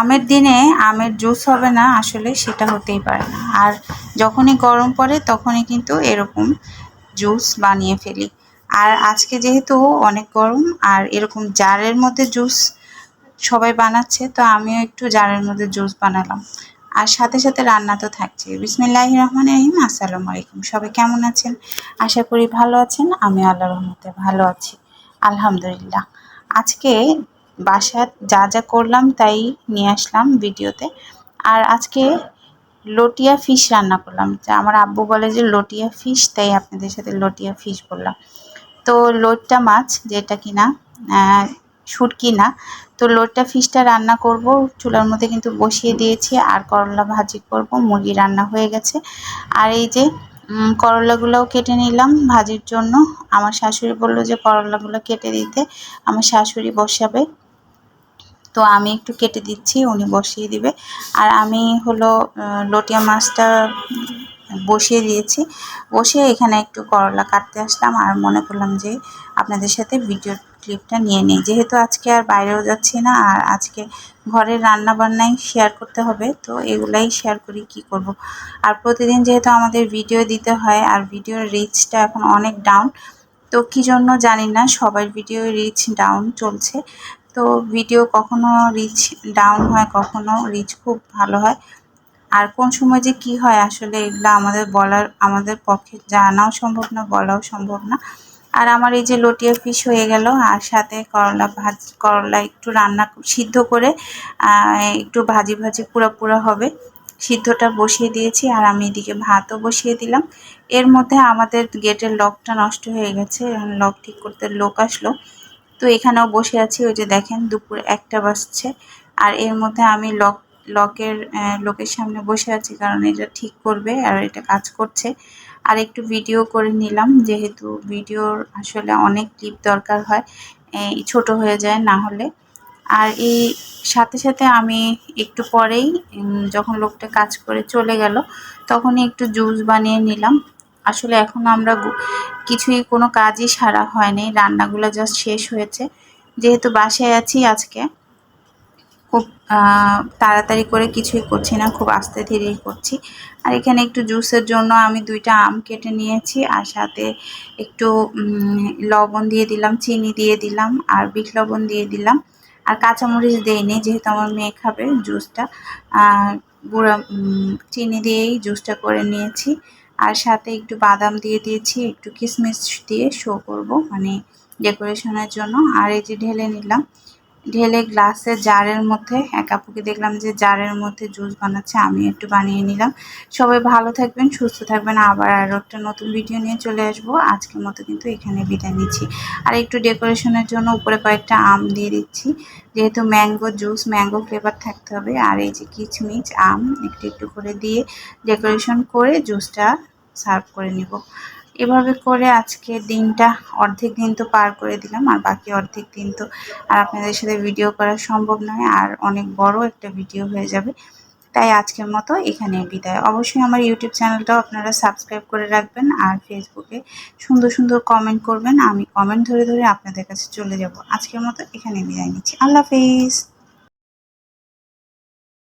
আমের দিনে আমের জুস হবে না, আসলে সেটা হতেই পারে না। আর যখনই গরম পড়ে, তখনই কিন্তু এরকম জুস বানিয়ে ফেলি। আর আজকে যেহেতু অনেক গরম, আর এরকম জারের মধ্যে জুস সবাই বানাচ্ছে, তো আমিও একটু জারের মধ্যে জুস বানালাম। আর সাথে সাথে রান্না তো থাকছে। বিসমিল্লাহ রহমান রহিম, আসসালামু আলাইকুম। সবাই কেমন আছেন? আশা করি ভালো আছেন। আমি আল্লাহ রহমতে ভালো আছি। আলহামদুলিল্লাহ। আজকে বাসায় যা যা করলাম তাই নিয়ে আসলাম ভিডিওতে। আর আজকে লটিয়া ফিশ রান্না করলাম। যা আমার আব্বু বলে যে লটিয়া ফিশ, তাই আপনাদের সাথে লটিয়া ফিশ বললাম। তো লোটটা মাছ, যেটা কিনা শুটকি না। তো লোটটা ফিশটা রান্না করব, চুলার মধ্যে কিন্তু বসিয়ে দিয়েছি। আর করলা ভাজি করব, মুরগি রান্না হয়ে গেছে। আর এই যে করলাগুলোও কেটে নিলাম ভাজির জন্য। আমার শাশুড়ি বলল যে করলাগুলো কেটে দিতে। আমার শাশুড়ি বসাবে। তো আমি একটু কেটে দিচ্ছি, উনি বসিয়ে দিবে। আর আমি হলো লটিয়া মাছটা বসিয়ে দিয়েছি। বসিয়ে এখানে একটু করলা কাটতে আসলাম আর মনে করলাম যে আপনাদের সাথে ভিডিও ক্লিপটা নিয়ে নিই। যেহেতু আজকে আর বাইরেও যাচ্ছি না, আর আজকে ঘরের রান্না বান্নাই শেয়ার করতে হবে, তো এগুলাই শেয়ার করি কি করব। আর প্রতিদিন যেহেতু আমাদের ভিডিও দিতে হয়, আর ভিডিওর রিচটা এখন অনেক ডাউন তো কী জন্য জানি না, সবার ভিডিও রিচ ডাউন চলছে। তো ভিডিও কখনো রিচ ডাউন হয়, কখনো রিচ খুব ভালো হয়। আর কোন সময় যে কি হয় আসলে এগুলো আমাদের বলার, আমাদের পক্ষে জানাও সম্ভব না, বলাও সম্ভব না। আর আমার এই যে লটিয়া ফিশ হয়ে গেল, আর সাথে করলা ভাজ, করলা একটু রান্না সিদ্ধ করে একটু ভাজি ভাজি পুরো পুরো হবে। সিদ্ধটা বসিয়ে দিয়েছি, আর আমি এদিকে ভাতও বসিয়ে দিলাম। এর মধ্যে আমাদের গেটের লকটা নষ্ট হয়ে গেছে লক ঠিক করতে লোক আসলো। তো এখানেও বসে আছি, ওই যে দেখেন দুপুর একটা বাজছে। আর এর মধ্যে আমি লক, লকের লোকের সামনে বসে আছি কারণ এটা ঠিক করবে আর এটা কাজ করছে। আর একটু ভিডিও করে নিলাম, যেহেতু ভিডিওর আসলে অনেক ক্লিপ দরকার হয়, এই ছোট হয়ে যায় না হলে। আর এই সাথে সাথে আমি একটু পরেই যখন লোকটা কাজ করে চলে গেল, তখনই একটু জুস বানিয়ে নিলাম। আসলে এখন আমরা কিছুই কোনো কাজই সারা হয়নি, রান্নাগুলো জাস্ট শেষ হয়েছে। যেহেতু বাসায় আছি আজকে, খুব তাড়াতাড়ি করে কিছুই করছি না, খুব আস্তে ধীরেই করছি। আর এখানে একটু জুসের জন্য আমি দুইটা আম কেটে নিয়েছি, আর সাথে একটু লবণ দিয়ে দিলাম, চিনি দিয়ে দিলাম, আর বিট লবণ দিয়ে দিলাম। আর কাঁচামরিচ দিইনি, যেহেতু আমার মেয়ে খাবে জুসটা। গুঁড়া চিনি দিয়েই জুসটা করে নিয়েছি। আর সাথে একটু বাদাম দিয়ে দিয়েছি, একটু কিশমিশ দিয়ে শো করব মানে ডেকোরেশনের জন্য। আর এই যে ঢেলে নিলাম, ঢেলে গ্লাসের জারের মধ্যে, এক আপুকে দেখলাম যে জারের মধ্যে জুস বানাচ্ছে আমি একটু বানিয়ে নিলাম। সবাই ভালো থাকবেন, সুস্থ থাকবেন। আবার আরও একটা নতুন ভিডিও নিয়ে চলে আসব। আজকের মতো কিন্তু এখানে বিদায় নিচ্ছি। আর একটু ডেকোরেশনের জন্য উপরে কয়েকটা আম দিয়ে দিচ্ছি। যেহেতু ম্যাঙ্গো জুস ম্যাঙ্গো ফ্লেভার থাকতে হবে। আর এই যে কিচমিচ আম, একটু একটু করে দিয়ে ডেকোরেশন করে জুসটা সার্ভ করে নিব। এভাবে করে আজকে দিনটা, অর্ধেক দিন তো পার করে দিলাম, আর বাকি অর্ধেক দিন তো আর আপনাদের সাথে ভিডিও করা সম্ভব নয়, আর অনেক বড় একটা ভিডিও হয়ে যাবে। তাই আজকের মতো এখানে বিদায়। অবশ্যই আমার ইউটিউব চ্যানেলটাও আপনারা সাবস্ক্রাইব করে রাখবেন, আর ফেসবুকে সুন্দর সুন্দর কমেন্ট করবেন। আমি কমেন্ট ধরে ধরে আপনাদের কাছে চলে যাব। আজকের মতো এখানে বিদায় নিচ্ছি। আল্লাহ হাফিজ।